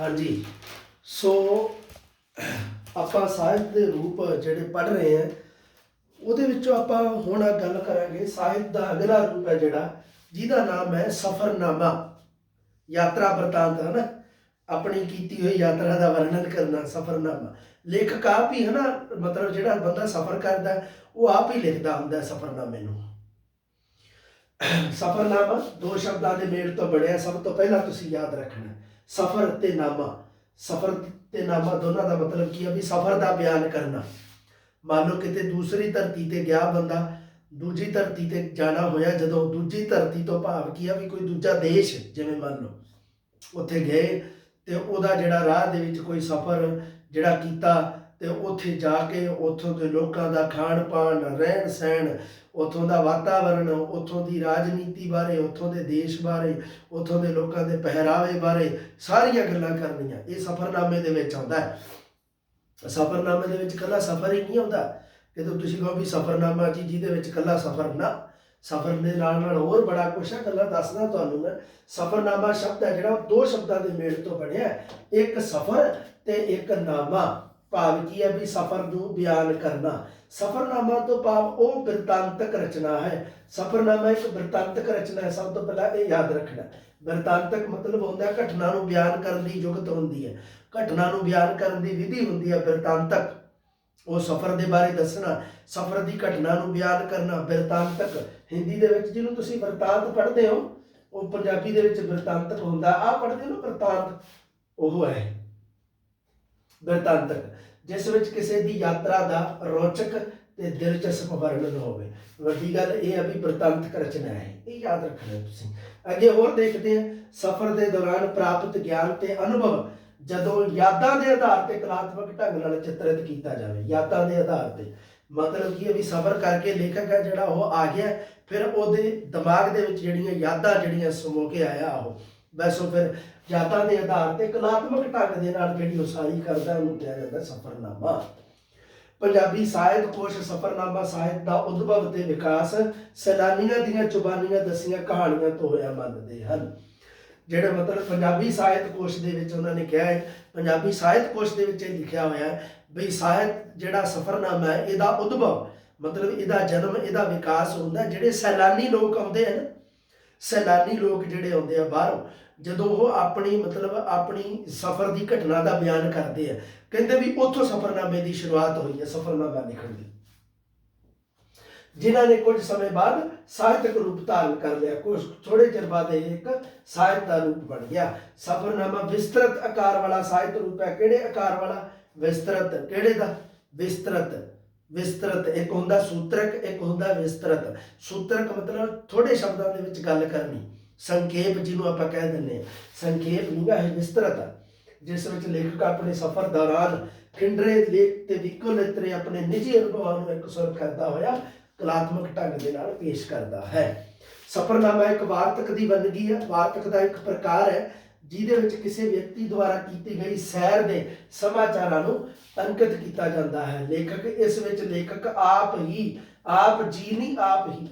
ਹਾਂਜੀ। ਸੋ, ਆਪਾਂ ਸਾਹਿਤ ਦੇ ਰੂਪ ਜਿਹੜੇ ਪੜ ਰਹੇ ਹਾਂ, ਉਹਦੇ ਵਿੱਚੋਂ ਆਪਾਂ ਹੁਣ ਗੱਲ ਕਰਾਂਗੇ, ਸਾਹਿਤ ਦਾ ਅਗਲਾ ਰੂਪ ਹੈ ਜਿਹੜਾ, ਜਿਹਦਾ ਨਾਮ ਹੈ ਸਫਰਨਾਮਾ। ਯਾਤਰਾ ਬਰਤਾਂਤ ਹੈ ਨਾ ਆਪਣੀ ਕੀਤੀ ਹੋਈ ਯਾਤਰਾ ਦਾ ਵਰਣਨ ਕਰਨਾ, ਸਫਰਨਾਮਾ। ਲੇਖਕ ਆਪ ਹੀ ਹੈ ਨਾ ਮਤਲਬ ਜਿਹੜਾ ਬੰਦਾ ਸਫਰ ਕਰਦਾ, ਉਹ ਆਪ ਹੀ ਲਿਖਦਾ ਹੁੰਦਾ ਸਫਰਨਾਮੇ ਨੂੰ। ਸਫਰਨਾਮਾ ਦੋ ਸ਼ਬਦਾਂ ਦੇ ਮੇਲ ਤੋਂ ਬਣਿਆ, ਸਭ ਤੋਂ ਪਹਿਲਾਂ ਤੁਸੀਂ ਯਾਦ ਰੱਖਣਾ। ਸਫਰ ਤੇ ਨਾਮਾ। ਸਫਰ ਤੇ ਨਾਮਾ ਦੋਨਾਂ ਦਾ ਮਤਲਬ ਕੀ ਹੈ ਵੀ ਸਫਰ ਦਾ ਬਿਆਨ ਕਰਨਾ। ਮੰਨ ਲਓ ਕਿਤੇ ਦੂਸਰੀ ਧਰਤੀ ਤੇ ਗਿਆ ਬੰਦਾ, ਦੂਜੀ ਧਰਤੀ ਤੇ ਜਾਣਾ ਹੋਇਆ ਜਦੋਂ, ਦੂਜੀ ਧਰਤੀ ਤੋਂ ਭਾਵ ਕੀ ਆ ਵੀ ਕੋਈ ਦੂਜਾ ਦੇਸ਼, ਜਿਵੇਂ ਮੰਨ ਲਓ, ਉੱਥੇ ਗਏ ਤੇ ਉਹਦਾ ਜਿਹੜਾ ਰਾਹ ਦੇ ਵਿੱਚ ਕੋਈ ਸਫ਼ਰ ਜਿਹੜਾ ਕੀਤਾ ਤੇ ਉੱਥੇ ਜਾ ਕੇ ਉੱਥੋਂ ਦੇ ਲੋਕਾਂ ਦਾ ਖਾਣ ਪਾਣ ਰਹਿਣ ਸਹਿਣ ਉੱਥੋਂ ਦਾ ਵਾਤਾਵਰਣ, ਉੱਥੋਂ ਦੀ ਰਾਜਨੀਤੀ ਬਾਰੇ, ਉੱਥੋਂ ਦੇ ਦੇਸ਼ ਬਾਰੇ, ਉੱਥੋਂ ਦੇ ਲੋਕਾਂ ਦੇ ਪਹਿਰਾਵੇ ਬਾਰੇ ਸਾਰੀਆਂ ਗੱਲਾਂ ਕਰਨੀਆਂ। ਇਹ ਸਫ਼ਰਨਾਮੇ ਦੇ ਵਿੱਚ ਆਉਂਦਾ ਹੈ। ਸਫ਼ਰਨਾਮੇ ਦੇ ਵਿੱਚ ਕੱਲਾ ਸਫ਼ਰ ਹੀ ਨਹੀਂ ਆਉਂਦਾ। ਜਦੋਂ ਤੁਸੀਂ ਕਹੋ ਵੀ ਸਫ਼ਰਨਾਮਾ ਜੀ, ਜਿਹਦੇ ਵਿੱਚ ਕੱਲਾ ਸਫ਼ਰ ਨਾ, ਸਫ਼ਰ ਦੇ ਨਾਲ ਨਾਲ ਹੋਰ ਬੜਾ ਕੁਛ ਹੈ, ਗੱਲਾਂ ਦੱਸਦਾ ਤੁਹਾਨੂੰ ਮੈਂ। ਸਫ਼ਰਨਾਮਾ ਸ਼ਬਦ ਹੈ ਜਿਹੜਾ ਉਹ ਦੋ ਸ਼ਬਦਾਂ ਦੇ ਮੇਲ ਤੋਂ ਬਣਿਆ ਇੱਕ ਸਫ਼ਰ ਤੇ ਇੱਕ ਨਾਮਾ। ਭਾਵ ਕੀ ਹੈ ਵੀ ਸਫ਼ਰ ਨੂੰ ਬਿਆਨ ਕਰਨਾ। ਸਫ਼ਰਨਾਮਾ ਤੋਂ ਭਾਵ ਉਹ ਬਿਰਤਾਂਤਕ ਰਚਨਾ ਹੈ। ਸਫ਼ਰਨਾਮਾ ਇੱਕ ਬਿਰਤਾਂਤਕ ਰਚਨਾ ਹੈ। ਸਭ ਤੋਂ ਪਹਿਲਾਂ ਇਹ ਯਾਦ ਰੱਖਣਾ। ਬਿਰਤਾਂਤਕ ਮਤਲਬ ਹੁੰਦਾ ਹੈ ਘਟਨਾ ਨੂੰ ਬਿਆਨ ਕਰਨ ਦੀ ਯੁਗਤ ਹੁੰਦੀ ਹੈ। ਘਟਨਾ ਨੂੰ ਬਿਆਨ ਕਰਨ ਦੀ ਵਿਧੀ ਹੁੰਦੀ ਹੈ ਬਿਰਤਾਂਤਕ। ਉਹ ਸਫ਼ਰ ਦੇ ਬਾਰੇ ਦੱਸਣਾ, ਸਫ਼ਰ ਦੀ ਘਟਨਾ ਨੂੰ ਬਿਆਨ ਕਰਨਾ, ਬਿਰਤਾਂਤਕ। ਹਿੰਦੀ ਦੇ ਵਿੱਚ ਜਿਹਨੂੰ ਤੁਸੀਂ ਬਿਰਤਾਂਤ ਪੜ੍ਹਦੇ ਹੋ, ਉਹ ਪੰਜਾਬੀ ਦੇ ਵਿੱਚ ਬਿਰਤਾਂਤਕ ਹੁੰਦਾ। ਆ ਪੜ੍ਹਦੇ ਹੋ ਨਾ ਬਿਰਤਾਂਤ, ਉਹ ਹੈ। ਬਿਰਤਾਂਤਕ ਜਿਸ ਵਿੱਚ ਕਿਸੇ ਦੀ ਯਾਤਰਾ ਦਾ ਰੌਚਕ ਤੇ ਦਿਲਚਸਪ ਵਰਣਨ ਹੋਵੇ। ਵੱਡੀ ਗੱਲ ਇਹ ਹੈ ਵੀ ਬਿਰਤਾਂਤਕ ਰਚਨਾ ਹੈ। ਇਹ ਯਾਦ ਰੱਖਣਾ ਤੁਸੀਂ। ਅੱਗੇ ਹੋਰ ਦੇਖਦੇ ਹਾਂ। ਸਫ਼ਰ ਦੇ ਦੌਰਾਨ ਪ੍ਰਾਪਤ ਗਿਆਨ ਤੇ ਅਨੁਭਵ, ਜਦੋਂ ਯਾਦਾਂ ਦੇ ਆਧਾਰ ਤੇ ਕਲਾਤਮਕ ਢੰਗ ਨਾਲ ਚਿਤਰਿਤ ਕੀਤਾ ਜਾਵੇ। ਯਾਦਾਂ ਦੇ ਆਧਾਰ ਤੇ। ਮਤਲਬ ਕੀ ਹੈ ਵੀ ਸਫ਼ਰ ਕਰਕੇ ਲੇਖਕ ਹੈ ਜਿਹੜਾ ਉਹ ਆ ਗਿਆ, ਫਿਰ ਉਹਦੇ ਦਿਮਾਗ ਦੇ ਵਿੱਚ ਜਿਹੜੀਆਂ ਯਾਦਾਂ, ਜਿਹੜੀਆਂ ਸਮੋ ਕੇ ਆਇਆ ਉਹ। ਬਸ ਉਹ ਫਿਰ ਯਾਦਾਂ ਦੇ ਆਧਾਰ ਤੇ ਕਲਾਤਮਕ ਢੰਗ ਦੇ ਨਾਲ ਜਿਹੜੀ ਉਸਾਰੀ ਕਰਦਾ, ਉਹਨੂੰ ਕਿਹਾ ਜਾਂਦਾ ਸਫ਼ਰਨਾਮਾ। ਪੰਜਾਬੀ ਸਾਹਿਤ ਕੋਸ਼ ਸਫ਼ਰਨਾਮਾ ਸਾਹਿਤ ਦਾ ਉਦਭਵ ਤੇ ਵਿਕਾਸ ਸੈਲਾਨੀਆਂ ਦੀਆਂ ਚੁਬਾਨੀਆਂ ਦਸੀਆਂ ਕਹਾਣੀਆਂ ਤੋਂ ਹੋਇਆ ਮੰਨਦੇ ਹਨ। ਜਿਹੜੇ ਮਤਲਬ ਪੰਜਾਬੀ ਸਾਹਿਤ ਕੋਸ਼ ਦੇ ਵਿੱਚ ਉਹਨਾਂ ਨੇ ਕਿਹਾ ਹੈ, ਪੰਜਾਬੀ ਸਾਹਿਤ ਕੋਸ਼ ਦੇ ਵਿੱਚ ਇਹ ਲਿਖਿਆ ਹੋਇਆ ਹੈ ਵੀ ਸਾਹਿਤ ਜਿਹੜਾ ਸਫ਼ਰਨਾਮਾ ਹੈ, ਇਹਦਾ ਉਦਭਵ ਮਤਲਬ ਇਹਦਾ ਜਨਮ, ਇਹਦਾ ਵਿਕਾਸ ਹੁੰਦਾ ਜਿਹੜੇ ਸੈਲਾਨੀ ਲੋਕ ਆਉਂਦੇ ਹਨ ਸੈਲਾਨੀ ਲੋਕ ਜਿਹੜੇ ਆਉਂਦੇ ਆ ਬਾਹਰੋਂ, ਜਦੋਂ ਉਹ ਆਪਣੀ ਮਤਲਬ ਆਪਣੀ ਸਫ਼ਰ ਦੀ ਘਟਨਾ ਦਾ ਬਿਆਨ ਕਰਦੇ ਆ, ਕਹਿੰਦੇ ਵੀ ਉੱਥੋਂ ਸਫ਼ਰਨਾਮੇ ਦੀ ਸ਼ੁਰੂਆਤ ਹੋਈ ਹੈ ਸਫ਼ਰਨਾਮਾ ਲਿਖਣ ਦੀ। ਜਿਨ੍ਹਾਂ ਨੇ ਕੁਝ ਸਮੇਂ ਬਾਅਦ ਸਾਹਿਤਕ ਰੂਪ ਧਾਰਨ ਕਰ ਲਿਆ ਕੁਝ ਥੋੜੇ ਚਿਰ ਬਾਅਦ ਇਹ ਇੱਕ ਸਾਹਿਤ ਦਾ ਰੂਪ ਬਣ ਗਿਆ। ਸਫ਼ਰਨਾਮਾ ਵਿਸਤ੍ਰਿਤ ਆਕਾਰ ਵਾਲਾ ਸਾਹਿਤ ਰੂਪ ਹੈ। ਕਿਹੜੇ ਆਕਾਰ ਵਾਲਾ? ਵਿਸਤ੍ਰਿਤ, ਕਿਹੜੇ ਦਾ? ਵਿਸਤ੍ਰਿਤ। ਵਿਸਤ੍ਰਿਤ, ਇੱਕ ਹੁੰਦਾ ਸੂਤਰਕ, ਇੱਕ ਹੁੰਦਾ ਵਿਸਤ੍ਰਿਤ। ਸੂਤਰਕ ਮਤਲਬ ਥੋੜੇ ਸ਼ਬਦਾਂ ਦੇ ਵਿੱਚ ਗੱਲ ਕਰਨੀ। ਸੰਖੇਪ ਜਿਹਨੂੰ ਆਪਾਂ ਕਹਿ ਦਿੰਦੇ ਹਾਂ। ਸੰਖੇਪ ਨਹੀਂ ਹੈ ਵਿਸਤ੍ਰਿਤ। ਜਿਸ ਵਿੱਚ ਲੇਖਕ ਆਪਣੇ ਸਫ਼ਰ ਦੌਰਾਨ ਖਿੰਡਰੇ ਲੇਖ ਤੇ ਵਿਕਲਤਰੇ ਆਪਣੇ ਨਿੱਜੀ ਅਨੁਭਵਾਂ ਨੂੰ ਇੱਕ ਸੁਰ ਕਰਦਾ ਹੋਇਆ ਕਲਾਤਮਕ ਢੰਗ ਦੇ ਨਾਲ ਪੇਸ਼ ਕਰਦਾ ਹੈ। ਸਫ਼ਰਨਾਮਾ ਇੱਕ ਵਾਰਤਕ ਦੀ ਵੰਨਗੀ ਹੈ। ਵਾਰਤਕ ਦਾ ਇੱਕ ਪ੍ਰਕਾਰ ਹੈ। ਜਿਹਦੇ ਵਿੱਚ ਕਿਸੇ ਵਿਅਕਤੀ ਦੁਆਰਾ ਕੀਤੀ ਗਈ ਸੈਰ ਦੇ ਸਮਾਚਾਰਾਂ ਨੂੰ ਅੰਕਿਤ ਕੀਤਾ ਜਾਂਦਾ ਹੈ। ਲੇਖਕ ਇਸ ਵਿੱਚ ਲੇਖਕ ਆਪ ਹੀ, ਆਪ ਜੀ ਨਹੀਂ, ਆਪ ਹੀ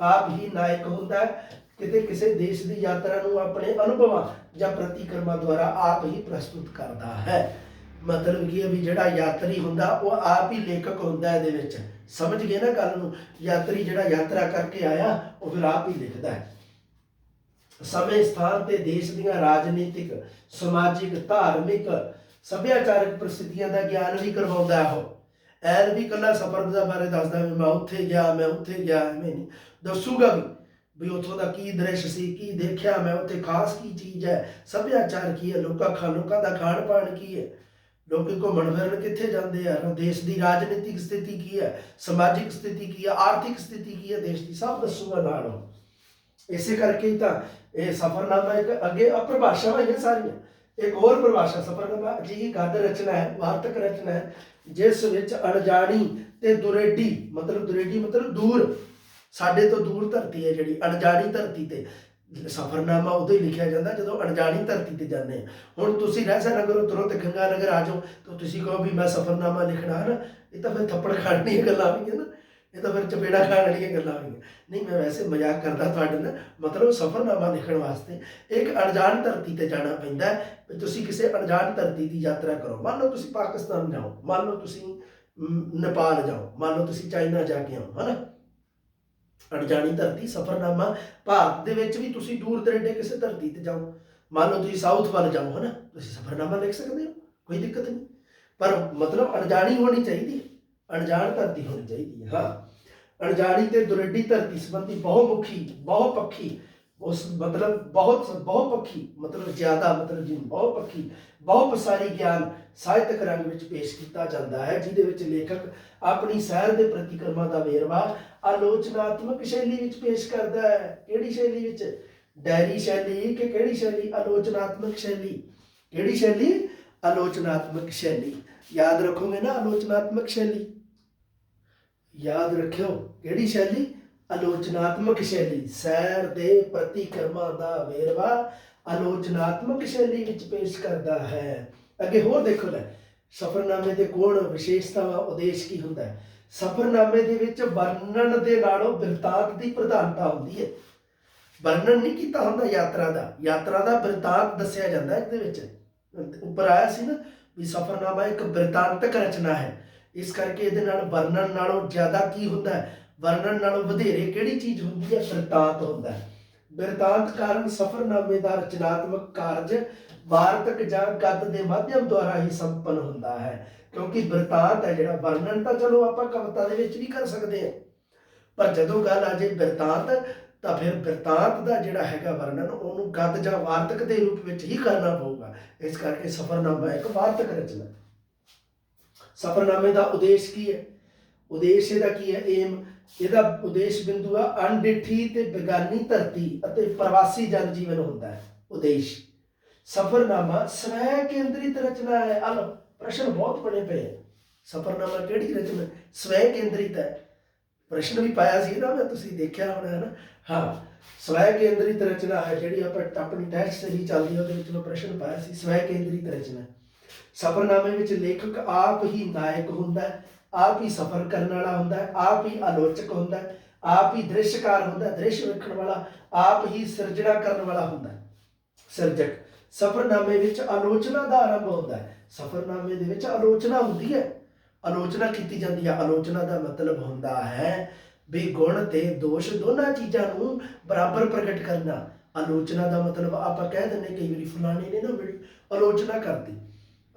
ਆਪ ਹੀ ਨਾਇਕ ਹੁੰਦਾ ਕਿਤੇ ਕਿਸੇ ਦੇਸ਼ ਦੀ ਯਾਤਰਾ ਨੂੰ ਆਪਣੇ ਅਨੁਭਵਾਂ ਜਾਂ ਪ੍ਰਤੀਕਰਮਾਂ ਦੁਆਰਾ ਆਪ ਹੀ ਪ੍ਰਸਤੁਤ ਕਰਦਾ ਹੈ। ਮਤਲਬ ਕੀ ਹੈ ਵੀ ਜਿਹੜਾ ਯਾਤਰੀ ਹੁੰਦਾ, ਉਹ ਆਪ ਹੀ ਲੇਖਕ ਹੁੰਦਾ ਇਹਦੇ ਵਿੱਚ। ਸਮਝ ਗਏ ਨਾ ਗੱਲ ਨੂੰ? ਯਾਤਰੀ ਜਿਹੜਾ ਯਾਤਰਾ ਕਰਕੇ ਆਇਆ, ਉਹ ਫਿਰ ਆਪ ਹੀ ਲਿਖਦਾ ਹੈ। ਸਮੇਂ ਸਥਾਨ ਤੇ ਦੇਸ਼ ਦੀਆਂ ਰਾਜਨੀਤਿਕ, ਸਮਾਜਿਕ, ਧਾਰਮਿਕ, ਸੱਭਿਆਚਾਰਕ ਪ੍ਰਸਥਿਤੀਆਂ ਦਾ ਗਿਆਨ ਵੀ ਕਰਵਾਉਂਦਾ ਹੈ ਉਹ। ਐਨ ਵੀ ਕੱਲਾ ਸਫ਼ਰ ਦਾ ਬਾਰੇ ਦੱਸਦਾ ਵੀ ਮੈਂ ਉੱਥੇ ਗਿਆ, ਮੈਂ ਉੱਥੇ ਗਿਆ, ਐਵੇਂ ਨਹੀਂ। ਦੱਸੂਗਾ ਵੀ ਵੀ ਉੱਥੋਂ ਦਾ ਕੀ ਦ੍ਰਿਸ਼ ਸੀ, ਕੀ ਦੇਖਿਆ ਮੈਂ, ਉੱਥੇ ਖਾਸ ਕੀ ਚੀਜ਼ ਹੈ, ਸੱਭਿਆਚਾਰ ਕੀ ਹੈ, ਲੋਕਾਂ ਖਾ, ਲੋਕਾਂ ਦਾ ਖਾਣ ਪਾਣ ਕੀ ਹੈ? ਲੋਕੀ ਘੁੰਮਣ ਫਿਰਨ ਕਿੱਥੇ ਜਾਂਦੇ ਆ? ਦੇਸ਼ ਦੀ ਰਾਜਨੀਤਿਕ ਸਥਿਤੀ ਕੀ ਹੈ, ਸਮਾਜਿਕ ਸਥਿਤੀ ਕੀ ਹੈ, ਆਰਥਿਕ ਸਥਿਤੀ ਕੀ ਹੈ, ਦੇਸ਼ ਦੀ ਸਭ ਦੱਸੂਗਾ ਨਾਲ ਉਹ ਇਸੇ ਕਰਕੇ ਹੀ ਤਾਂ ਇਹ ਸਫਰਨਾਮਾ ਇੱਕ ਅੱਗੇ ਅਪਰਿਭਾਸ਼ਾਵਾਂ ਹੀ ਸਾਰੀਆਂ। ਇੱਕ ਹੋਰ ਪਰਿਭਾਸ਼ਾ ਸਫਰਨਾਮਾ, ਅਜਿਹੀ ਗੱਦ ਰਚਨਾ ਹੈ, ਵਾਰਤਕ ਰਚਨਾ ਹੈ, ਜਿਸ ਵਿੱਚ ਅਣਜਾਣੀ ਤੇ ਦੁਰੇਡੀ ਮਤਲਬ ਦੁਰੇਡੀ ਮਤਲਬ ਦੂਰ, ਸਾਡੇ ਤੋਂ ਦੂਰ ਧਰਤੀ ਹੈ ਜਿਹੜੀ, ਅਣਜਾਣੀ ਧਰਤੀ ਤੇ। ਸਫਰਨਾਮਾ ਉਦੋਂ ਹੀ ਲਿਖਿਆ ਜਾਂਦਾ ਜਦੋਂ ਅਣਜਾਣੀ ਧਰਤੀ ਤੇ ਜਾਂਦੇ ਆ ਹੁਣ ਤੁਸੀਂ ਰਹਿਸਾ ਨਗਰੋਂ ਤੇ ਗੰਗਾ ਨਗਰ ਆ ਜਾਓ, ਤਾਂ ਤੁਸੀਂ ਕਹੋ ਵੀ ਮੈਂ ਸਫਰਨਾਮਾ ਲਿਖਣਾ ਹੈ ਨਾ, ਇਹ ਤਾਂ ਫਿਰ ਥੱਪੜ ਖਾਣ ਦੀਆਂ ਗੱਲਾਂ ਹੋਈਆਂ ਨਾ। ਇਹ ਤਾਂ ਫਿਰ ਚਪੇੜਾ ਖਾਣ ਵਾਲੀਆਂ ਗੱਲਾਂ ਹੋਈਆਂ। ਨਹੀਂ, ਮੈਂ ਵੈਸੇ ਮਜ਼ਾਕ ਕਰਦਾ ਤੁਹਾਡੇ ਨਾਲ, ਮਤਲਬ ਸਫ਼ਰਨਾਮਾ ਲਿਖਣ ਵਾਸਤੇ। ਇੱਕ ਅਣਜਾਣ ਧਰਤੀ ਤੇ ਜਾਣਾ ਪੈਂਦਾ ਹੈ ਤੁਸੀਂ ਕਿਸੇ ਅਣਜਾਣ ਧਰਤੀ ਦੀ ਯਾਤਰਾ ਕਰੋ। ਮੰਨ ਲਓ ਤੁਸੀਂ ਪਾਕਿਸਤਾਨ ਜਾਓ, ਮੰਨ ਲਓ ਤੁਸੀਂ ਨੇਪਾਲ ਜਾਓ, ਮੰਨ ਲਓ ਤੁਸੀਂ ਚਾਈਨਾ ਜਾ ਕੇ ਆਓ, ਹਨਾ? ਅਣਜਾਣੀ ਧਰਤੀ, ਸਫ਼ਰਨਾਮਾ, ਭਾਰਤ ਦੇ ਵਿੱਚ ਵੀ ਤੁਸੀਂ ਦੂਰ ਦਰੇਡੇ ਕਿਸੇ ਧਰਤੀ ਤੇ ਜਾਓ। ਮੰਨ ਲਓ ਤੁਸੀਂ ਸਾਊਥ ਵੱਲ ਜਾਓ, ਹਨਾ? ਤੁਸੀਂ ਸਫ਼ਰਨਾਮਾ ਲਿਖ ਸਕਦੇ ਹੋ, ਕੋਈ ਦਿੱਕਤ ਨਹੀਂ। ਪਰ ਮਤਲਬ ਅਣਜਾਣੀ ਹੋਣੀ ਚਾਹੀਦੀ ਅਣਜਾਣ ਧਰਤੀ ਹੋਣੀ ਚਾਹੀਦੀ ਹੈ, ਹਾਂ। ਅਣਜਾਣੀ ਤੇ ਦੁਰੇਡੀ ਧਰਤੀ ਸੰਬੰਧੀ ਬਹੁਮੁਖੀ ਬਹੁਪੱਖੀ ਉਸ ਮਤਲਬ ਬਹੁਤ ਬਹੁਪੱਖੀ ਮਤਲਬ ਜ਼ਿਆਦਾ, ਮਤਲਬ ਜੀ ਬਹੁਪੱਖੀ ਬਹੁਪਸਾਰੀ ਗਿਆਨ ਸਾਹਿਤਕ ਰੰਗ ਵਿੱਚ ਪੇਸ਼ ਕੀਤਾ ਜਾਂਦਾ ਹੈ, ਜਿਹਦੇ ਵਿੱਚ ਲੇਖਕ ਆਪਣੀ ਸਹਿਰ ਦੇ ਪ੍ਰਤੀਕਰਮਾਂ ਦਾ ਵੇਰਵਾ ਆਲੋਚਨਾਤਮਕ ਸ਼ੈਲੀ ਵਿੱਚ ਪੇਸ਼ ਕਰਦਾ ਹੈ। ਕਿਹੜੀ ਸ਼ੈਲੀ ਵਿੱਚ? ਡਾਇਰੀ ਸ਼ੈਲੀ ਕਿ ਕਿਹੜੀ ਸ਼ੈਲੀ? ਆਲੋਚਨਾਤਮਕ ਸ਼ੈਲੀ। ਕਿਹੜੀ ਸ਼ੈਲੀ? ਆਲੋਚਨਾਤਮਕ ਸ਼ੈਲੀ। ਯਾਦ ਰੱਖੋਗੇ ਨਾ ਆਲੋਚਨਾਤਮਕ ਸ਼ੈਲੀ। ਯਾਦ ਰੱਖਿਓ, ਕਿਹੜੀ ਸ਼ੈਲੀ? ਆਲੋਚਨਾਤਮਕ ਸ਼ੈਲੀ। ਸੈਰ ਦੇ ਪ੍ਰਤੀਕਰਮਾਂ ਦਾ ਵੇਰਵਾ ਆਲੋਚਨਾਤਮਕ ਸ਼ੈਲੀ ਵਿੱਚ ਪੇਸ਼ ਕਰਦਾ ਹੈ। ਅੱਗੇ ਹੋਰ ਦੇਖੋ ਲੈ, ਸਫਰਨਾਮੇ ਦੇ ਗੁਣ ਵਿਸ਼ੇਸ਼ਤਾਵਾਂ, ਉਦੇਸ਼ ਕੀ ਹੁੰਦਾ ਹੈ? ਸਫਰਨਾਮੇ ਦੇ ਵਿੱਚ ਵਰਣਨ ਦੇ ਨਾਲੋਂ ਬਿਰਤਾਂਤ ਦੀ ਪ੍ਰਧਾਨਤਾ ਹੁੰਦੀ ਹੈ। ਵਰਣਨ ਨਹੀਂ ਕੀਤਾ ਹੁੰਦਾ ਯਾਤਰਾ ਦਾ। ਯਾਤਰਾ ਦਾ ਬਿਰਤਾਂਤ ਦੱਸਿਆ ਜਾਂਦਾ ਹੈ ਇਹਦੇ ਵਿੱਚ। ਉੱਪਰ ਆਇਆ ਸੀ ਨਾ ਵੀ ਸਫਰਨਾਮਾ ਇੱਕ ਬਿਰਤਾਂਤਕ ਰਚਨਾ ਹੈ। ਇਸ ਕਰਕੇ ਇਹਦੇ ਨਾਲ ਵਰਣਨ ਨਾਲੋਂ ਜ਼ਿਆਦਾ ਕੀ ਹੁੰਦਾ ਹੈ? ਵਰਣਨ ਨਾਲੋਂ ਵਧੇਰੇ ਕਿਹੜੀ ਚੀਜ਼ ਹੁੰਦੀ ਹੈ? ਬਿਰਤਾਂਤ ਹੁੰਦਾ ਹੈ। ਬਿਰਤਾਂਤ ਕਾਰਨ ਸਫਰਨਾਮੇ ਦਾ ਰਚਨਾਤਮਕ ਕਾਰਜ ਵਾਰਤਕ ਜਾਂ ਗੱਦ ਦੇ ਮਾਧਿਅਮ ਦੁਆਰਾ ਹੀ ਸੰਪੰਨ ਹੁੰਦਾ ਹੈ। ਕਿਉਂਕਿ ਬਿਰਤਾਂਤ ਹੈ ਜਿਹੜਾ ਵਰਣਨ ਤਾਂ ਚਲੋ ਆਪਾਂ ਕਵਿਤਾ ਦੇ ਵਿੱਚ ਵੀ ਕਰ ਸਕਦੇ ਹਾਂ। ਪਰ ਜਦੋਂ ਗੱਲ ਆ ਜੇ ਬਿਰਤਾਂਤ, ਤਾਂ ਫਿਰ ਬਿਰਤਾਂਤ ਦਾ ਜਿਹੜਾ ਹੈਗਾ ਵਰਣਨ ਉਹਨੂੰ ਗੱਦ ਜਾਂ ਵਾਰਤਕ ਦੇ ਰੂਪ ਵਿੱਚ ਹੀ ਕਰਨਾ ਪਊਗਾ। ਇਸ ਕਰਕੇ ਸਫਰਨਾਮਾ ਇੱਕ ਵਾਰਤਕ ਰਚਨਾ ਸਫਰਨਾਮੇ ਦਾ ਉਦੇਸ਼ ਕੀ ਹੈ? ਉਦੇਸ਼ ਇਹਦਾ ਕੀ ਹੈ? ਏਮ ਇਹਦਾ ਉਦੇਸ਼ ਬਿੰਦੂ ਆ, ਅਣਡਿੱਠੀ ਤੇ ਬੇਗਾਨੀ ਧਰਤੀ ਅਤੇ ਪ੍ਰਵਾਸੀ ਜਨ ਜੀਵਨ ਹੁੰਦਾ ਹੈ। ਉਦੇਸ਼। ਸਫਰਨਾਮਾ ਸਵੈ ਕੇਂਦਰਿਤ ਰਚਨਾ ਹੈ। ਅਲ ਪ੍ਰਸ਼ਨ ਬਹੁਤ ਬਣੇ ਪਏ ਹੈ ਸਫਰਨਾਮਾ ਕਿਹੜੀ ਰਚਨਾ? ਸਵੈ ਕੇਂਦਰਿਤ ਹੈ। ਪ੍ਰਸ਼ਨ ਵੀ ਪਾਇਆ ਸੀ ਨਾ ਮੈਂ, ਤੁਸੀਂ ਦੇਖਿਆ ਹੋਣਾ ਹੈ ਨਾ? ਹਾਂ, ਸਵੈ ਕੇਂਦਰਿਤ ਰਚਨਾ ਹੈ ਜਿਹੜੀ ਆਪਾਂ ਆਪਣੀ ਟੈਸਟ ਸਹੀ ਚੱਲਦੀ ਉਹਦੇ ਵਿੱਚ ਮੈਂ ਪ੍ਰਸ਼ਨ ਪਾਇਆ ਸੀ, ਸਵੈ ਕੇਂਦਰਿਤ ਰਚਨਾ। ਸਫਰਨਾਮੇ ਵਿੱਚ ਲੇਖਕ ਆਪ ਹੀ ਨਾਇਕ ਹੁੰਦਾ ਹੈ, ਆਪ ਹੀ ਸਫਰ ਕਰਨ ਵਾਲਾ ਹੁੰਦਾ ਹੈ, ਆਪ ਹੀ ਆਲੋਚਕ ਹੁੰਦਾ ਹੈ, ਆਪ ਹੀ ਦ੍ਰਿਸ਼ਕਾਰ ਹੁੰਦਾ ਹੈ, ਦ੍ਰਿਸ਼ ਵੇਖਣ ਵਾਲਾ, ਆਪ ਹੀ ਸਿਰਜਣਾ ਕਰਨ ਵਾਲਾ ਹੁੰਦਾ ਹੈ। ਸਿਰਜਕ ਸਫਰਨਾਮੇ ਵਿੱਚ ਆਲੋਚਨਾ ਦਾ ਆਰੰਭ ਹੁੰਦਾ ਹੈ। ਸਫਰਨਾਮੇ ਦੇ ਵਿੱਚ ਆਲੋਚਨਾ ਹੁੰਦੀ ਹੈ। ਆਲੋਚਨਾ ਕੀਤੀ ਜਾਂਦੀ ਹੈ। ਆਲੋਚਨਾ ਦਾ ਮਤਲਬ ਹੁੰਦਾ ਹੈ ਵੀ ਗੁਣ ਤੇ ਦੋਸ਼ ਦੋਨਾਂ ਚੀਜ਼ਾਂ ਨੂੰ ਬਰਾਬਰ ਪ੍ਰਗਟ ਕਰਨਾ। ਆਲੋਚਨਾ ਦਾ ਮਤਲਬ ਆਪਾਂ ਕਹਿ ਦਿੰਦੇ ਕਈ ਵਾਰੀ ਫਲਾਣੇ ਨੇ ਨਾ ਮੇਰੀ ਆਲੋਚਨਾ ਕਰਦੀ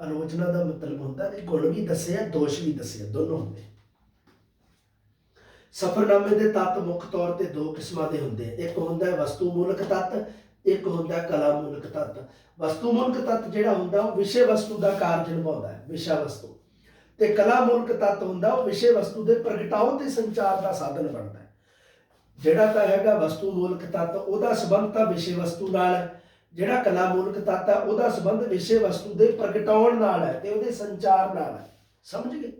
ਆਲੋਚਨਾ ਦਾ ਮਤਲਬ ਹੁੰਦਾ ਵੀ ਗੁਣ ਵੀ ਦੱਸਿਆ ਦੋਸ਼ ਵੀ ਦੱਸਿਆ ਦੋਨੋਂ ਹੁੰਦੇ ਸਫਰਨਾਮੇ ਦੇ ਤੱਤ ਮੁੱਖ ਤੌਰ ਤੇ ਦੋ ਕਿਸਮਾਂ ਦੇ ਹੁੰਦੇ ਆ। ਇੱਕ ਹੁੰਦਾ ਹੈ ਵਸਤੂ ਮੂਲਕ ਤੱਤ, ਇੱਕ ਹੁੰਦਾ ਕਲਾ ਮੂਲਕ ਤੱਤ। ਵਸਤੂ ਮੂਲਕ ਤੱਤ ਜਿਹੜਾ ਹੁੰਦਾ, ਉਹ ਵਿਸ਼ੇ ਵਸਤੂ ਦਾ ਕਾਰਜ ਨਿਭਾਉਂਦਾ ਹੈ, ਵਿਸ਼ਾ ਵਸਤੂ। ਤੇ ਕਲਾ ਮੂਲਕ ਤੱਤ ਹੁੰਦਾ, ਉਹ ਵਿਸ਼ੇ ਵਸਤੂ ਦੇ ਪ੍ਰਗਟਾਓ ਤੇ ਸੰਚਾਰ ਦਾ ਸਾਧਨ ਬਣਦਾ ਹੈ। ਜਿਹੜਾ ਤਾਂ ਹੈਗਾ ਵਸਤੂ ਮੂਲਕ ਤੱਤ, ਉਹਦਾ ਸੰਬੰਧ ਤਾਂ ਵਿਸ਼ੇ ਵਸਤੂ ਨਾਲ ਹੈ। ਜਿਹੜਾ ਕਲਾ ਮੂਲਕ ਤੱਤ ਹੈ ਉਹਦਾ ਸੰਬੰਧ ਵਿਸ਼ੇ ਵਸਤੂ ਦੇ ਪ੍ਰਗਟਾਉਣ ਨਾਲ ਹੈ ਤੇ ਉਹਦੇ ਸੰਚਾਰ ਨਾਲ ਹੈ। ਸਮਝ ਗਏ?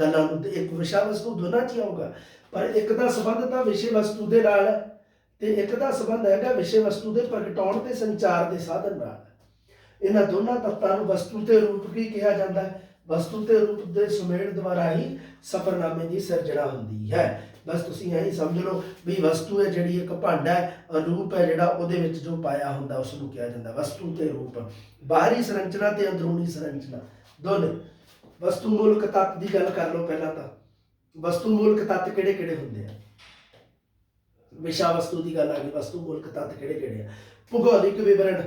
ਗੱਲਾਂ ਨੂੰ ਤੇ ਇੱਕ ਵਿਸ਼ਾ ਵਸਤੂ ਦੋਨਾਂ 'ਚ ਹੀ ਆਊਗਾ। ਪਰ ਇੱਕ ਦਾ ਸੰਬੰਧ ਤਾਂ ਵਿਸ਼ੇ ਵਸਤੂ ਦੇ ਨਾਲ ਹੈ ਤੇ ਇੱਕ ਦਾ ਸੰਬੰਧ ਹੈਗਾ ਵਿਸ਼ੇ ਵਸਤੂ ਦੇ ਪ੍ਰਗਟਾਉਣ ਤੇ ਸੰਚਾਰ ਦੇ ਸਾਧਨ ਨਾਲ। ਇਹਨਾਂ ਦੋਨਾਂ ਤੱਤਾਂ ਨੂੰ ਵਸਤੂ ਤੇ ਰੂਪ ਕੀ ਕਿਹਾ ਜਾਂਦਾ ਹੈ। ਵਸਤੂ ਤੇ ਰੂਪ ਦੇ ਸੁਮੇਲ ਦੁਆਰਾ ਹੀ ਸਫਰਨਾਮੇ ਦੀ ਸਿਰਜਣਾ ਹੁੰਦੀ ਹੈ। ਬਸ ਤੁਸੀਂ ਐਂ ਸਮਝ ਲਓ ਵੀ ਵਸਤੂ ਹੈ ਜਿਹੜੀ ਇੱਕ ਭਾਂਡਾ ਹੈ ਔਰ ਰੂਪ ਹੈ ਜਿਹੜਾ ਉਹਦੇ ਵਿੱਚ ਜੋ ਪਾਇਆ ਹੁੰਦਾ ਉਸ ਨੂੰ ਕਿਹਾ ਜਾਂਦਾ ਵਸਤੂ ਤੇ ਰੂਪ। ਬਾਹਰੀ ਸੰਰਚਨਾ ਤੇ ਅੰਦਰੂਨੀ ਸੰਰਚਨਾ। ਦੋਨੇ ਵਸਤੂ ਮੂਲਕ ਤੱਤ ਦੀ ਗੱਲ ਕਰ ਲਓ ਪਹਿਲਾਂ ਤਾਂ। ਵਸਤੂ ਮੂਲਕ ਤੱਤ ਕਿਹੜੇ ਕਿਹੜੇ ਹੁੰਦੇ ਆ? ਵਿਸ਼ਾ ਵਸਤੂ ਦੀ ਗੱਲ ਆ ਗਈ, ਵਸਤੂ ਮੂਲਕ ਤੱਤ ਕਿਹੜੇ ਕਿਹੜੇ ਆ? ਭੂਗੋਲਿਕ ਵਿਵਰਣ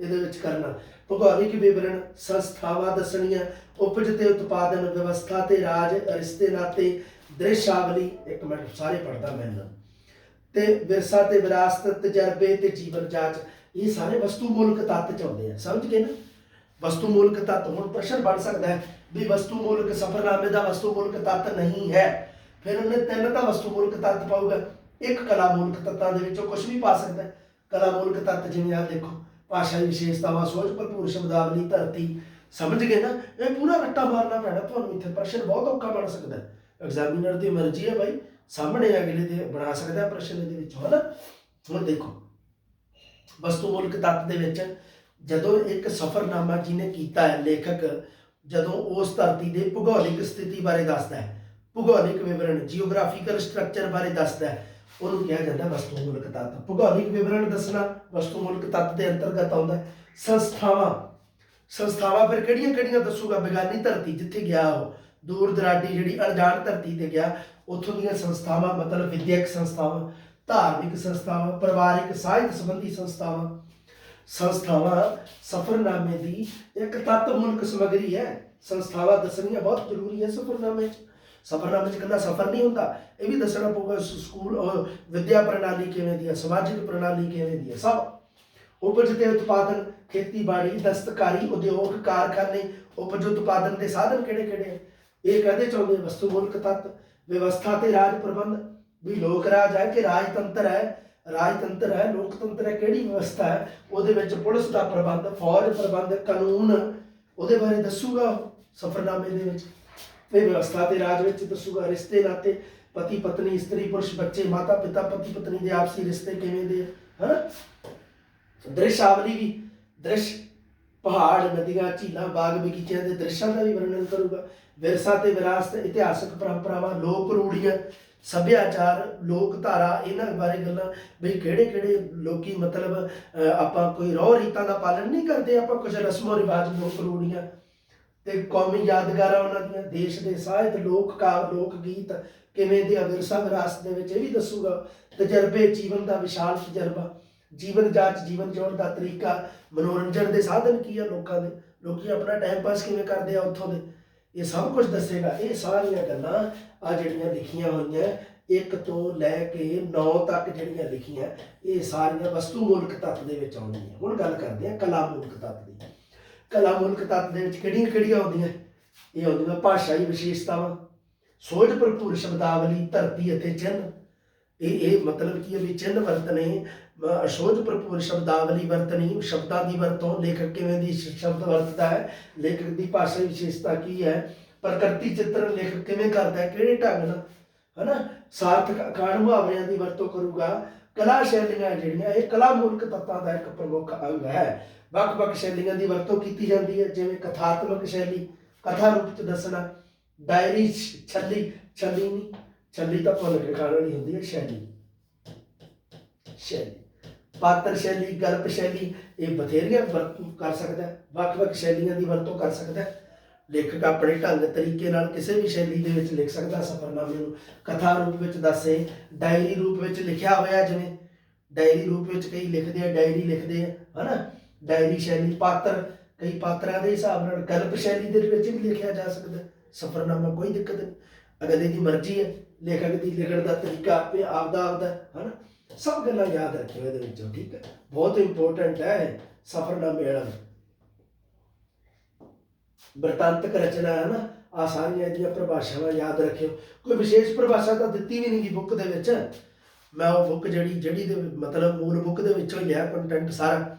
ਇਹਦੇ ਵਿੱਚ ਕਰਨਾ। ਭੂਗੋਲਿਕ ਵਿਵਰਣ ਸੰਸਥਾਵਾਂ ਦੱਸਣੀਆਂ, ਉਪਜ ਤੇ ਉਤਪਾਦਨ ਵਿਵਸਥਾ ਤੇ ਰਾਜ, ਰਿਸ਼ਤੇ ਨਾਤੇ, ਦ੍ਰਿਸ਼ਾਵਲੀ। ਇੱਕ ਮਿੰਟ, ਸਾਰੇ ਪੜਦਾ ਮੈਂ ਇਹਨਾਂ। ਤੇ ਵਿਰਸਾ ਤੇ ਵਿਰਾਸਤ, ਤਜਰਬੇ ਤੇ ਜੀਵਨ ਜਾਂਚ, ਇਹ ਸਾਰੇ ਵਸਤੂ ਮੂਲਕ ਤੱਤ ਚ ਆਉਂਦੇ ਆ। ਸਮਝ ਗਏ ਨਾ? ਵਸਤੂ ਮੂਲਕ ਤੱਤ ਹੁਣ ਪ੍ਰਸ਼ਨ ਬਣ ਸਕਦਾ ਹੈ ਵੀ ਵਸਤੂ ਮੂਲਕ ਸਫਰਨਾਮੇ ਦਾ ਵਸਤੂ ਮੂਲਕ ਤੱਤ ਨਹੀਂ ਹੈ। ਫਿਰ ਉਹਨੇ ਤਿੰਨ ਤਾਂ ਵਸਤੂ ਮੂਲਕ ਤੱਤ ਪਾਊਗਾ। ਇੱਕ ਕਲਾ ਮੂਲਕ ਤੱਤਾਂ ਦੇ ਵਿੱਚੋਂ ਕੁਝ ਵੀ ਪਾ ਸਕਦਾ ਕਲਾ ਮੂਲਕ ਤੱਤ ਜਿਵੇਂ ਆ ਦੇਖੋ। ਭਾਸ਼ਾ ਵਿਸ਼ੇਸ਼ਤਾਵਾਂ, ਸੋਚ ਭਰਪੂਰ, ਸ਼ਬਦਾਵਲੀ, ਧਰਤੀ, ਸਮਝ ਗਏ ਨਾ ਇਹ ਪੂਰਾ ਰੱਟਾ ਮਾਰਨਾ ਪੈਣਾ ਤੁਹਾਨੂੰ ਇੱਥੇ। ਪ੍ਰਸ਼ਨ ਬਹੁਤ ਔਖਾ ਬਣ ਸਕਦਾ ਐਗਜ਼ਾਮੀਨਰ ਦੀ ਮਰਜ਼ੀ ਹੈ ਭਾਈ ਸਾਹਮਣੇ ਅਗਲੇ ਦੇ ਬਣਾ ਸਕਦਾ ਪ੍ਰਸ਼ਨ ਇਹਦੇ ਵਿੱਚ। ਹਨਾ? ਹੁਣ ਦੇਖੋ। ਵਸਤੂ ਮੁਲਕ ਤੱਤ ਦੇ ਵਿੱਚ ਜਦੋਂ ਇੱਕ ਸਫਰਨਾਮਾ ਜਿਹਨੇ ਕੀਤਾ ਹੈ, ਲੇਖਕ, ਜਦੋਂ ਉਸ ਧਰਤੀ ਦੇ ਭੂਗੋਲਿਕ ਸਥਿਤੀ ਬਾਰੇ ਦੱਸਦਾ ਹੈ, ਭੂਗੋਲਿਕ ਵਿਵਰਣ ਜੀਓਗ੍ਰਾਫੀਕਲ ਸਟਰਕਚਰ ਬਾਰੇ ਦੱਸਦਾ ਹੈ ਉਹਨੂੰ ਕਿਹਾ ਜਾਂਦਾ ਵਸਤੂ ਮੂਲਕ ਤੱਤ। ਭੂਗੋਲਿਕ ਵਿਵਰਣ ਦੱਸਣਾ ਵਸਤੂ ਮੂਲਕ ਤੱਤ ਦੇ ਅੰਤਰਗਤ ਆਉਂਦਾ ਹੈ। ਸੰਸਥਾਵਾਂ। ਸੰਸਥਾਵਾਂ ਫਿਰ ਕਿਹੜੀਆਂ ਕਿਹੜੀਆਂ ਦੱਸੂਗਾ? ਬੇਗਾਨੀ ਧਰਤੀ ਜਿੱਥੇ ਗਿਆ ਉਹ। ਦੂਰ ਦਰਾਡੀ ਜਿਹੜੀ ਅਣਜਾਣ ਧਰਤੀ ਤੇ ਗਿਆ, ਉੱਥੋਂ ਦੀਆਂ ਸੰਸਥਾਵਾਂ, ਮਤਲਬ ਵਿਦਿਅਕ ਸੰਸਥਾਵਾਂ, ਧਾਰਮਿਕ ਸੰਸਥਾਵਾਂ, ਪਰਿਵਾਰਿਕ, ਸਾਹਿਤ ਸੰਬੰਧੀ ਸੰਸਥਾਵਾਂ। ਸੰਸਥਾਵਾਂ ਸਫਰਨਾਮੇ ਦੀ ਇੱਕ ਤੱਤ ਮੁਲਕ ਸਮਗਰੀ ਹੈ। ਸੰਸਥਾਵਾਂ ਦੱਸਣੀਆਂ ਬਹੁਤ ਜ਼ਰੂਰੀ ਹੈ ਸਫਰਨਾਮੇ 'ਚ। ਸਫਰਨਾਮੇ 'ਚ ਇਕੱਲਾ ਸਫਰ ਨਹੀਂ ਹੁੰਦਾ, ਇਹ ਵੀ ਦੱਸਣਾ ਪਊਗਾ ਸਕੂਲ ਵਿਦਿਆ ਪ੍ਰਣਾਲੀ ਕਿਵੇਂ ਦੀ ਹੈ ਸਮਾਜਿਕ ਪ੍ਰਣਾਲੀ ਕਿਵੇਂ ਦੀ ਹੈ ਸਭ। ਉਪਜ ਤੇ ਉਤਪਾਦਨ, ਖੇਤੀਬਾੜੀ, ਦਸਤਕਾਰੀ, ਉਦਯੋਗ, ਕਾਰਖਾਨੇ, ਉਪਜ ਉਤਪਾਦਨ ਦੇ ਸਾਧਨ ਕਿਹੜੇ ਕਿਹੜੇ ਹੈ ਇਹ ਕਹਦੇ ਚਾਹੁੰਦੇ ਵਸਤੂ, ਮੁਲਕ, ਤੱਤ, ਵਿਵਸਥਾ ਤੇ ਰਾਜ ਪ੍ਰਬੰਧ। ਵੀ ਲੋਕ ਰਾਜ ਹੈ ਕਿ ਰਾਜਤੰਤਰ ਹੈ? ਰਾਜਤੰਤਰ ਹੈ, ਲੋਕਤੰਤਰ ਹੈ, ਕਿਹੜੀ ਵਿਵਸਥਾ ਹੈ? ਉਹਦੇ ਵਿੱਚ ਪੁਲਿਸ ਦਾ ਪ੍ਰਬੰਧ, ਫੌਜ ਪ੍ਰਬੰਧ, ਕਾਨੂੰਨ। ਉਹਦੇ ਬਾਰੇ ਦੱਸੂਗਾ ਉਹ ਸਫਰਨਾਮੇ ਦੇ ਵਿੱਚ। ਤੇ ਵਿਵਸਥਾ ਤੇ ਰਾਜ ਵਿੱਚ ਦੱਸੂਗਾ ਰਿਸ਼ਤੇ ਨਾਤੇ ਪਤੀ ਪਤਨੀ ਇਸਤਰੀ ਪੁਰਸ਼ ਬੱਚੇ ਮਾਤਾ ਪਿਤਾ ਪਤੀ ਪਤਨੀ ਦੇ ਆਪਸੀ ਰਿਸ਼ਤੇ ਕਿਵੇਂ ਦੇ ਆ, ਦ੍ਰਿਸ਼ਾਵਲੀ ਵੀ ਦ੍ਰਿਸ਼ ਪਹਾੜ ਨਦੀਆਂ ਝੀਲਾਂ ਬਾਗ ਬਗੀਚਿਆਂ ਦੇ ਦ੍ਰਿਸ਼ਾਂ ਦਾ ਵੀ ਵਰਣਨ ਕਰੂਗਾ। ਵਿਰਸਾ ਤੇ ਵਿਰਾਸਤ ਇਤਿਹਾਸਕ ਪਰੰਪਰਾਵਾਂ ਲੋਕ ਰੂੜੀਆਂ ਸੱਭਿਆਚਾਰ ਲੋਕ ਧਾਰਾ ਇਹਨਾਂ ਬਾਰੇ ਗੱਲਾਂ ਵੀ ਕਿਹੜੇ ਕਿਹੜੇ ਲੋਕੀ ਮਤਲਬ ਅਹ, ਆਪਾਂ ਕੋਈ ਰੋਹ ਰੀਤਾਂ ਦਾ ਪਾਲਣ ਨਹੀਂ ਕਰਦੇ ਆਪਾਂ ਕੁਝ ਰਸਮੋ ਰਿਵਾਜ ਲੋਕ ਰੂੜੀਆਂ ਤੇ ਕੌਮੀ ਯਾਦਗਾਰਾਂ ਉਹਨਾਂ ਦੀਆਂ, ਦੇਸ਼ ਦੇ ਸਾਹਿਤ, ਲੋਕ ਕਾਵ ਲੋਕ ਗੀਤ ਕਿਵੇਂ ਦੇ ਵਿਰਸਾ ਵਿਰਾਸਤ ਦੇ ਵਿੱਚ ਇਹ ਵੀ ਦੱਸੂਗਾ। ਤਜਰਬੇ, ਜੀਵਨ ਦਾ ਵਿਸ਼ਾਲ ਤਜਰਬਾ, ਜੀਵਨ ਜਾਂਚ, ਜੀਵਨ ਜਿਉਣ ਦਾ ਤਰੀਕਾ, ਮਨੋਰੰਜਨ ਦੇ ਸਾਧਨ ਕੀ ਆ ਲੋਕਾਂ ਦੇ? ਲੋਕੀ ਆਪਣਾ ਟਾਈਮ ਪਾਸ ਕਿਵੇਂ ਕਰਦੇ ਆ ਉੱਥੋਂ ਦੇ? ਇਹ ਸਭ ਕੁਝ ਦੱਸੇਗਾ। ਇਹ ਸਾਰੀਆਂ ਗੱਲਾਂ ਆ ਜਿਹੜੀਆਂ ਲਿਖੀਆਂ ਹੋਈਆਂ, ਇੱਕ ਤੋਂ ਲੈ ਕੇ 9 ਤੱਕ ਜਿਹੜੀਆਂ ਲਿਖੀਆਂ, ਇਹ ਸਾਰੀਆਂ ਵਸਤੂ ਮੂਲਕ ਤੱਤ ਦੇ ਵਿੱਚ ਆਉਂਦੀਆਂ। ਹੁਣ ਗੱਲ ਕਰਦੇ ਆ ਕਲਾ ਮੂਲਕ ਤੱਤ ਦੀ। ਕਲਾ ਮੂਲਕ ਤੱਤ ਦੇ ਵਿੱਚ ਕਿਹੜੀਆਂ ਕਿਹੜੀਆਂ ਆਉਂਦੀਆਂ? ਇਹ ਆਉਂਦੀਆਂ ਭਾਸ਼ਾਈ ਵਿਸ਼ੇਸ਼ਤਾਵਾਂ ਸੋਝ ਭਰਪੂਰ ਸ਼ਬਦਾਵਲੀ, ਧਰਤੀ ਅਤੇ ਚਿੰਨ੍ਹ। ਇਹ ਇਹ ਮਤਲਬ ਕੀ ਹੈ ਵੀ ਚਿੰਨ੍ਹ ਵਰਤਨੇ ਅਹ ਭਰਪੂਰ ਸ਼ਬਦਾਵਲੀ ਵਰਤਣੀ, ਸ਼ਬਦਾਂ ਦੀ ਵਰਤੋਂ, ਲੇਖਕ ਕਿਵੇਂ ਦੀ ਸ਼ਬਦ ਵਰਤਦਾ ਹੈ, ਲੇਖਕ ਦੀ ਭਾਸ਼ਾ ਵਿਸ਼ੇਸ਼ਤਾ ਕੀ ਹੈ, ਪ੍ਰਕਿਰਤੀ ਚਿੱਤਰ ਲੇਖਕ ਕਿਵੇਂ ਕਰਦਾ ਹੈ, ਕਿਹੜੇ ਢੰਗ ਨਾਲ, ਹਨਾ? ਸਾਰਥਕ ਅਖਾਣ ਮੁਹਾਵਰਿਆਂ ਦੀ ਵਰਤੋਂ ਕਰੂਗਾ ਕਲਾ ਸ਼ੈਲੀਆਂ ਜਿਹੜੀਆਂ, ਇਹ ਕਲਾ ਮੂਲਕ ਤੱਤਾਂ ਦਾ ਇੱਕ ਪ੍ਰਮੁੱਖ ਅੰਗ ਹੈ। ਵੱਖ-ਵੱਖ ਸ਼ੈਲੀਆਂ ਦੀ ਵਰਤੋਂ ਕੀਤੀ ਜਾਂਦੀ ਹੈ, ਜਿਵੇਂ ਕਥਾਤਮਕ ਸ਼ੈਲੀ, ਕਥਾ ਰੂਪ ਚ ਦੱਸਣਾ, ਡਾਇਰੀ ਛੱਲੀ ਛੱਲੀ ਨਹੀਂ ਛੱਲੀ ਤਾਂ ਭੁੱਲ ਕੇ ਖਾਣ ਵਾਲੀ ਹੁੰਦੀ ਹੈ ਸ਼ੈਲੀ ਸ਼ੈਲੀ ਪਾਤਰ ਸ਼ੈਲੀ, ਗਲਪ ਸ਼ੈਲੀ, ਇਹ ਬਥੇਰੀਆਂ ਵਰਤੋਂ, ਕਰ ਸਕਦਾ ਵੱਖ-ਵੱਖ ਸ਼ੈਲੀਆਂ ਦੀ ਵਰਤੋਂ ਕਰ ਸਕਦਾ ਲੇਖਕ ਆਪਣੇ ਢੰਗ ਤਰੀਕੇ ਨਾਲ ਕਿਸੇ ਵੀ ਸ਼ੈਲੀ ਦੇ ਵਿੱਚ ਲਿਖ ਸਕਦਾ ਸਫਰਨਾਮੇ ਨੂੰ। ਕਥਾ ਰੂਪ ਵਿੱਚ ਦੱਸੇ ਡਾਇਰੀ ਰੂਪ ਵਿੱਚ ਲਿਖਿਆ ਹੋਇਆ ਜਿਵੇਂ ਡਾਇਰੀ ਰੂਪ ਵਿੱਚ ਕਈ ਲਿਖਦੇ ਆ ਡਾਇਰੀ ਲਿਖਦੇ ਆ ਹਨਾ? ਡਾਇਰੀ ਸ਼ੈਲੀ ਪਾਤਰ ਕਈ ਪਾਤਰਾਂ ਦੇ ਹਿਸਾਬ ਨਾਲ ਗਲਪ ਸ਼ੈਲੀ ਦੇ ਵਿੱਚ ਵੀ ਲਿਖਿਆ ਜਾ ਸਕਦਾ। ਸਫਰਨਾਮਾ ਕੋਈ ਦਿੱਕਤ ਨਹੀਂ। ਅਗਲੇ ਦੀ ਮਰਜ਼ੀ ਹੈ। ਲੇਖਕ ਦੀ ਲਿਖਣ ਦਾ ਤਰੀਕਾ ਆਪੇ ਆਪਦਾ ਆਪਦਾ ਹੈ, ਹਨਾ? ਸਭ ਗੱਲਾਂ ਯਾਦ ਰੱਖਿਓ ਇਹਦੇ ਵਿੱਚੋਂ ਠੀਕ ਹੈ? ਬਹੁਤ ਇੰਪੋਰਟੈਂਟ ਹੈ ਸਫਰਨਾਮੇ ਵਾਲਾ। ਵਰਤਾਂਤਕ ਰਚਨਾ ਹੈ ਨਾ ਆ ਸਾਰੀਆਂ ਇਹਦੀਆਂ ਪਰਿਭਾਸ਼ਾਵਾਂ ਯਾਦ ਰੱਖਿਓ। ਕੋਈ ਵਿਸ਼ੇਸ਼ ਪਰਿਭਾਸ਼ਾ ਤਾਂ ਦਿੱਤੀ ਵੀ ਨਹੀਂ ਗਈ ਬੁੱਕ ਦੇ ਵਿੱਚ। ਮੈਂ ਉਹ ਬੁੱਕ ਜਿਹੜੀ ਜਿਹੜੀ ਦੇ ਮਤਲਬ ਮੂਲ ਬੁੱਕ ਦੇ ਵਿੱਚੋਂ ਹੀ ਲਿਆ ਕੰਟੈਂਟ ਸਾਰਾ।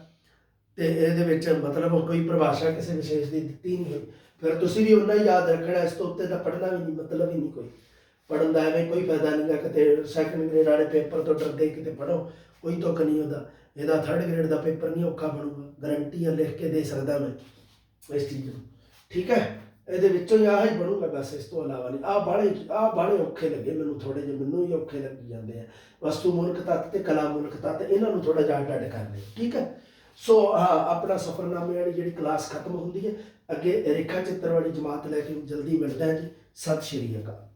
ਤੇ ਇਹਦੇ ਵਿੱਚ ਮਤਲਬ ਕੋਈ ਪਰਿਭਾਸ਼ਾ ਕਿਸੇ ਵਿਸ਼ੇਸ਼ ਦੀ ਦਿੱਤੀ ਨਹੀਂ ਹੋਈ। ਫਿਰ ਤੁਸੀਂ ਵੀ ਉਹਨਾਂ ਹੀ ਯਾਦ ਰੱਖਣਾ, ਇਸ ਤੋਂ ਉੱਤੇ ਤਾਂ ਪੜ੍ਹਨਾ ਵੀ ਨਹੀਂ, ਮਤਲਬ ਹੀ ਨਹੀਂ ਕੋਈ। ਪੜਨ ਦਾ ਐਵੇਂ ਕੋਈ ਫਾਇਦਾ ਨਹੀਂਗਾ ਕਿਤੇ ਸੈਕੰਡ ਗ੍ਰੇਡ ਵਾਲੇ ਪੇਪਰ ਤੋਂ ਡਰਦੇ ਕਿਤੇ ਪੜੋ ਕੋਈ ਤੁੱਕ ਨਹੀਂ ਹੁੰਦਾ ਇਹਦਾ ਥਰਡ ਗ੍ਰੇਡ ਦਾ ਪੇਪਰ ਨਹੀਂ ਔਖਾ ਬਣੂਗਾ ਗਾਰੰਟੀ ਆ ਲਿਖ ਕੇ ਦੇ ਸਕਦਾ ਮੈਂ ਇਸ ਚੀਜ਼ ਨੂੰ। ਠੀਕ ਹੈ? ਇਹਦੇ ਵਿੱਚੋਂ ਹੀ ਆਹ ਹੀ ਬਣੂਗਾ ਬਸ, ਇਸ ਤੋਂ ਇਲਾਵਾ ਨਹੀਂ। ਆਹ ਬਾੜੇ ਆਹ ਬਾੜੇ ਔਖੇ ਲੱਗੇ ਮੈਨੂੰ ਥੋੜੇ ਜਿਹੇ, ਮੈਨੂੰ ਹੀ ਔਖੇ ਲੱਗੀ ਜਾਂਦੇ ਆ। ਵਸਤੂ ਮੂਲਕ ਤੱਤ ਤੇ ਕਲਾ ਮੂਲਕ ਤੱਤ, ਇਹਨਾਂ ਨੂੰ ਥੋੜਾ ਜਿਹਾ ਡੱਡ ਕਰ ਲਿਓ, ਠੀਕ ਹੈ? ਸੋ, ਆਹ ਆਪਣਾ ਸਫਰਨਾਮੇ ਵਾਲੀ ਜਿਹੜੀ ਕਲਾਸ ਖਤਮ ਹੁੰਦੀ ਹੈ, ਅੱਗੇ ਰੇਖਾ ਚਿੱਤਰ ਵਾਲੀ ਜਮਾਤ ਲੈ ਕੇ ਜਲਦੀ ਮਿਲਦਾ ਹੈ ਜੀ। ਸਤਿ ਸ਼੍ਰੀ ਅਕਾਲ।